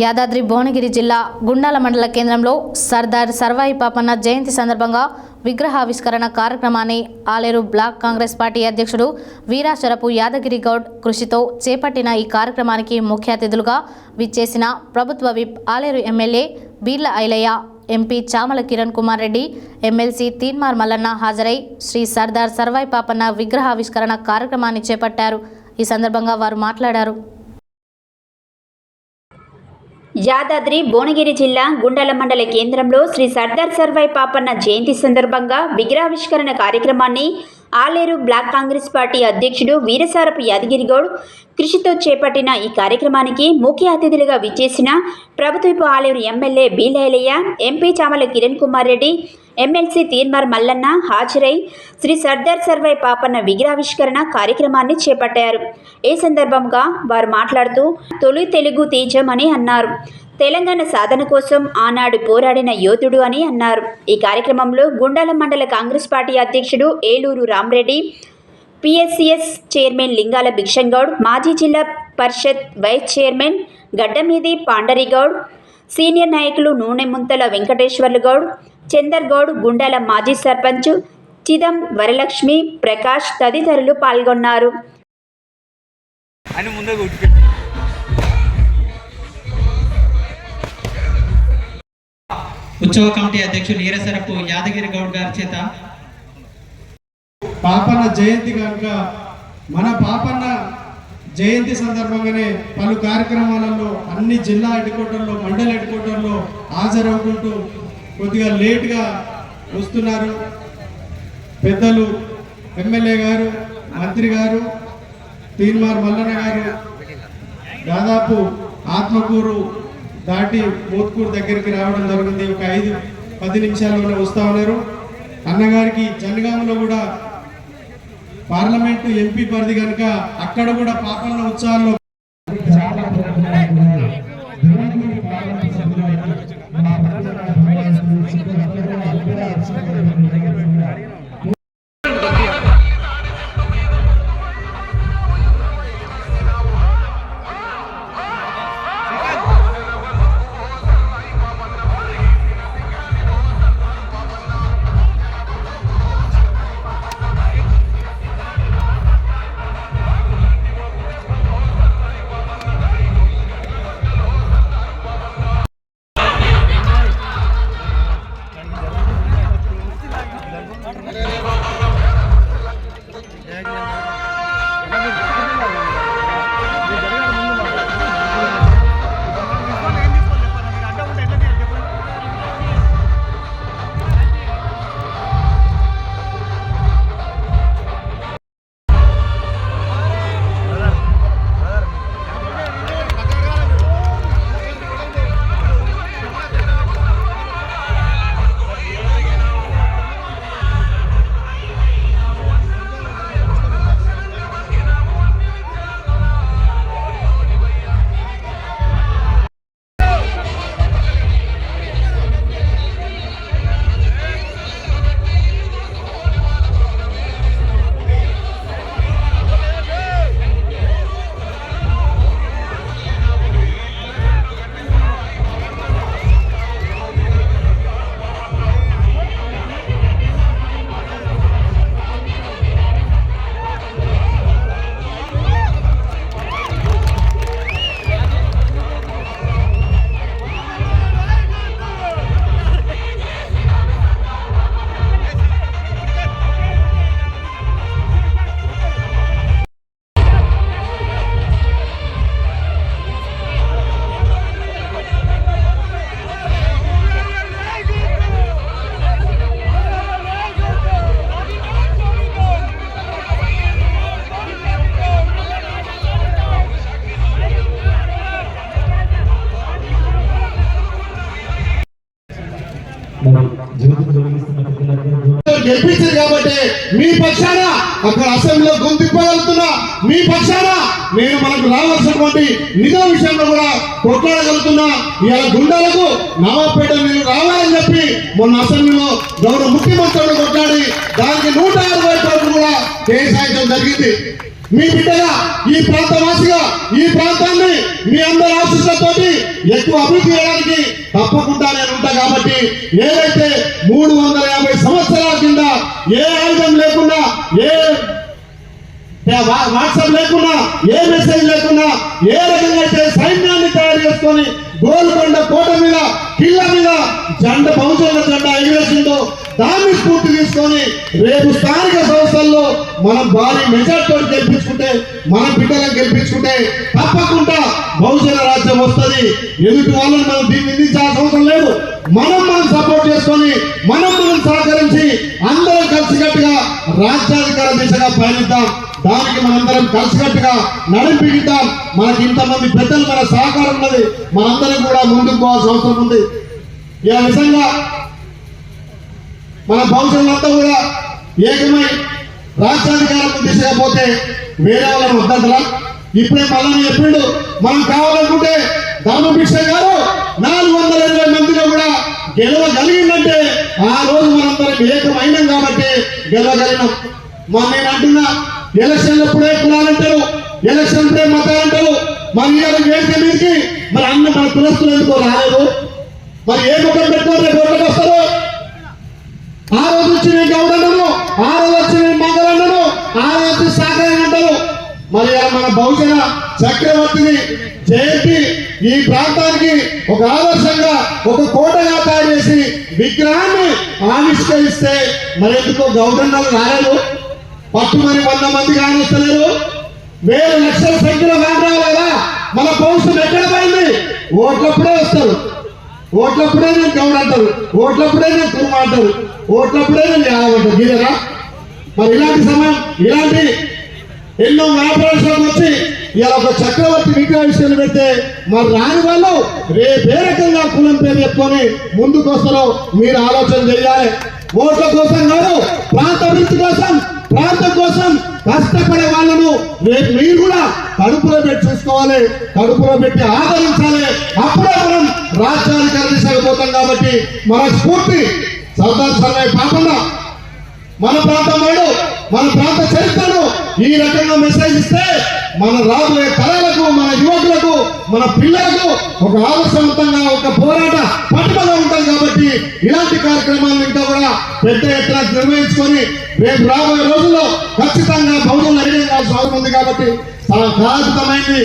యాదాద్రి భువనగిరి జిల్లా గుండాల మండల కేంద్రంలో సర్దార్ సర్వాయి పాపన్న జయంతి సందర్భంగా విగ్రహావిష్కరణ కార్యక్రమాన్ని ఆలేరు బ్లాక్ కాంగ్రెస్ పార్టీ అధ్యక్షుడు వీరాశరపు యాదగిరి గౌడ్ కృషితో చేపట్టిన ఈ కార్యక్రమానికి ముఖ్య అతిథులుగా విచ్చేసిన ప్రభుత్వ whip Aleru MLA Beerla Ailaiah MP Chamala Kiran Kumar Reddy MLC Teenmar Mallanna హాజరై శ్రీ సర్దార్ సర్వాయి పాపన్న విగ్రహావిష్కరణ కార్యక్రమాన్ని చేపట్టారు. ఈ సందర్భంగా వారు మాట్లాడారు. యాదాద్రి భువనగిరి జిల్లా గుండల మండల కేంద్రంలో శ్రీ సర్దార్ సర్వాయి పాపన్న జయంతి సందర్భంగా విగ్రహావిష్కరణ కార్యక్రమాన్ని ఆలేరు బ్లాక్ కాంగ్రెస్ పార్టీ అధ్యక్షుడు వీరసారపు యాదగిరిగౌడ్ కృషితో చేపట్టిన ఈ కార్యక్రమానికి ముఖ్య అతిథులుగా విచ్చేసిన ప్రభుత్వపు ఆలేరు ఎమ్మెల్యే బీలైలయ్య ఎంపీ చామల కిరణ్ కుమార్ రెడ్డి ఎమ్మెల్సీ తీన్మార్ మల్లన్న హాజరై శ్రీ సర్దార్ సర్వాయి పాపన్న విగ్రహావిష్కరణ కార్యక్రమాన్ని చేపట్టారు. ఈ సందర్భంగా వారు మాట్లాడుతూ తొలి తెలుగు తేజం అని అన్నారు. తెలంగాణ సాధన కోసం ఆనాడు పోరాడిన యోధుడు అని అన్నారు. ఈ కార్యక్రమంలో గుండాల మండల కాంగ్రెస్ పార్టీ అధ్యక్షుడు ఏలూరు రామ్రెడ్డి పిఎస్సిఎస్ చైర్మన్ లింగాల భిక్షంగౌడ్ మాజీ జిల్లా పరిషత్ vice chairman Gaddameedi Pandarigoud senior నాయకులు నూనె ముంతల వెంకటేశ్వర్లు గౌడ్ చందర్ గౌడ్ గుండాల మాజీ సర్పంచ్ చిదం వరలక్ష్మి ప్రకాష్ తదితరులు పాల్గొన్నారు. అని ముందే కొట్టుకెళ్ళి ఉత్సవ కమిటీ అధ్యక్షులు ఈరసరపు యాదగిరి గౌడ్ గారి చేత పాపన్న జయంతి కనుక మన పాపన్న జయంతి సందర్భంగానే పలు కార్యక్రమాలలో అన్ని జిల్లా హెడ్ క్వార్టర్లో మండల హెడ్ క్వార్టర్లో హాజరవుకుంటూ కొద్దిగా లేట్గా వస్తున్నారు. పెద్దలు ఎమ్మెల్యే గారు మంత్రి గారు తీన్మార్ మల్లన్న గారు దాదాపు ఆత్మకూరు దాటి మోత్కూరు దగ్గరికి రావడం జరిగింది ఒక ఐదు పది నిమిషాల్లోనే వస్తూ ఉన్నారు. అన్నగారికి జనగాంలో కూడా పార్లమెంటు ఎంపీ పరిధి కనుక అక్కడ కూడా పాపన్న ఉత్సవాల్లో ไม่ใช่เป็นเพื่อนเราเพื่อนเราไม่ใช่เพื่อนเรา గెలిపించారు కాబట్టి మీ పక్షాన అక్కడ అసెంబ్లీలో గొంతిప్పగలుగుతున్నా మీ పక్షాన నేను మనకు రావాల్సినటువంటి నిజం విషయంలో కూడా కొట్లాడగలుగుతున్నా. ఇవాళ గుండాలకు నవాపేట నేను రావాలని చెప్పి మొన్న అసెంబ్లీలో గౌరవ ముఖ్యమంత్రులు కొట్లాడి దానికి నూట అరవై కోట్లు కూడా కేసాయించడం జరిగింది. మీ బిడ్డగా ఈ ప్రాంతవాసిగా ఈ ప్రాంతాన్ని మీ అందరి ఆశీస్సులతోటి ఎక్కువ అభివృద్ధి చేయడానికి తప్పకుండా నేను ఉంటా కాబట్టి ఏదైతే మూడు వందల ఏ ఆయుధం లేకుండా ఏ వాట్సాప్ లేకుండా ఏ మెసేజ్ లేకుండా ఏ రకంగా అయితే సైన్యాన్ని తయారు చేసుకొని గోల్కొండ కోట మీద కిల్ల మీద జెండ బహుజన జెండా ఎగిరేసిందో దాన్ని స్ఫూర్తి తీసుకొని రేపు స్థానిక సంస్థల్లో మనం భారీ మెజార్టీతో గెలిపించుకుంటే మన బిడ్డలను గెలిపించుకుంటే తప్పకుండా బహుజన రాజ్యం వస్తుంది. ఎదుటి వాళ్ళని మనం దీన్ని నిందించాల్సిన అవసరం లేదు. మనం మనం సపోర్ట్ చేసుకొని మనం మనం సహకరించి రాజ్యాధికార దిశగా పయనిద్దాం. దానికి మనందరం కలిసికట్టుగా నడిపిద్దాం. మనకి ఇంతమంది పెద్దలు మన సహకారం ఉన్నది. మనందరం కూడా ముందుకు పోవాల్సిన అవసరం ఉంది. ఇలా నిజంగా మన భవిష్యత్తులంతా కూడా ఏకమై రాజ్యాధికారం దిశగా పోతే వేరే వాళ్ళని వద్దంటారా ఇప్పుడే మళ్ళీ చెప్పిండు మనం కావాలనుకుంటే ధర్మభిక్ష గారు నాలుగు వందల ఇరవై మంది గెలవగలిగిందంటే ఆ రోజు మనందరం ఏకమైనాం కాబట్టి గెలవగలిగినాం. మా నేను అంటున్నా ఎలక్షన్ ఎప్పుడే కులాలంటారు ఎలక్షన్ మతాలంటారు. మరి ఇవాళ వేసే మీదకి మరి అన్న మన కులస్తులు ఎందుకో రాలేదు? మరి ఏ ముఖం పెట్టుకొని రేపు ఓట్లకు వస్తారు? ఆ రోజు వచ్చి నేను గౌడన్నాను ఆ రోజు వచ్చి నేను మంగళన్నాను ఆ రోజు వచ్చి సాగరని అంటారు మరి మన బహుజన చక్రవర్తిని జయంతి ఈ ప్రాంతానికి ఒక ఆదర్శంగా ఒక కోటగా తయారు చేసి విగ్రహాన్ని ఆవిష్కరిస్తే మరి ఎందుకో గౌడన్నలు రాలేదు. పట్టు మరి వంద మంది కానిస్తలేరు. వేల లక్షల సంఖ్యలో కాని కదా. మన పౌరుషం ఎక్కడ పోయింది? ఓట్లప్పుడే వస్తారు. ఓట్లప్పుడే నేను గౌడ్ అంటారు ఓట్లప్పుడే నేను కుర్మ అంటారు ఓట్లప్పుడే నేను యాదవ్ అంటారు గీదరా మరి ఇలాంటి సమయం ఇలాంటి ఎన్నో వ్యాపారాలు వచ్చి ఇలా ఒక చక్రవర్తి విగ్రహావిష్కరణ పెడితే మరి రాని వాళ్ళు రేపే రకంగా కులం పేరు చెప్పుకొని ముందుకు వస్తారో మీరు ఆలోచన చేయాలి. ఓట్ల కోసం కాదు ప్రాంత అభివృద్ధి కోసం ప్రాంతం కోసం కష్టపడే వాళ్ళను రేపు మీరు కూడా కడుపులో పెట్టి చూసుకోవాలి కడుపులో పెట్టి ఆదరించాలి. అప్పుడే మనం రాజ్యాధికార దిశగా కాబట్టి మన స్ఫూర్తి సర్దార్ సర్వే కాకుండా మన ప్రాంతం వాడు. మన ప్రాంత చరిత్రను ఈ రకంగా మెసేజ్ ఇస్తే మన రాబోయే తరాలకు మన యువకులకు మన పిల్లలకు ఒక ఆదర్శవంతంగా ఒక పోరాట పట్టుదల ఉంటాం కాబట్టి ఇలాంటి కార్యక్రమాలను ఇంకా కూడా పెద్ద ఎత్తున నిర్వహించుకొని రేపు రాబోయే రోజుల్లో ఖచ్చితంగా బహుజనులు అడిగే అవసరం ఉంది కాబట్టి చాలా కారణమైంది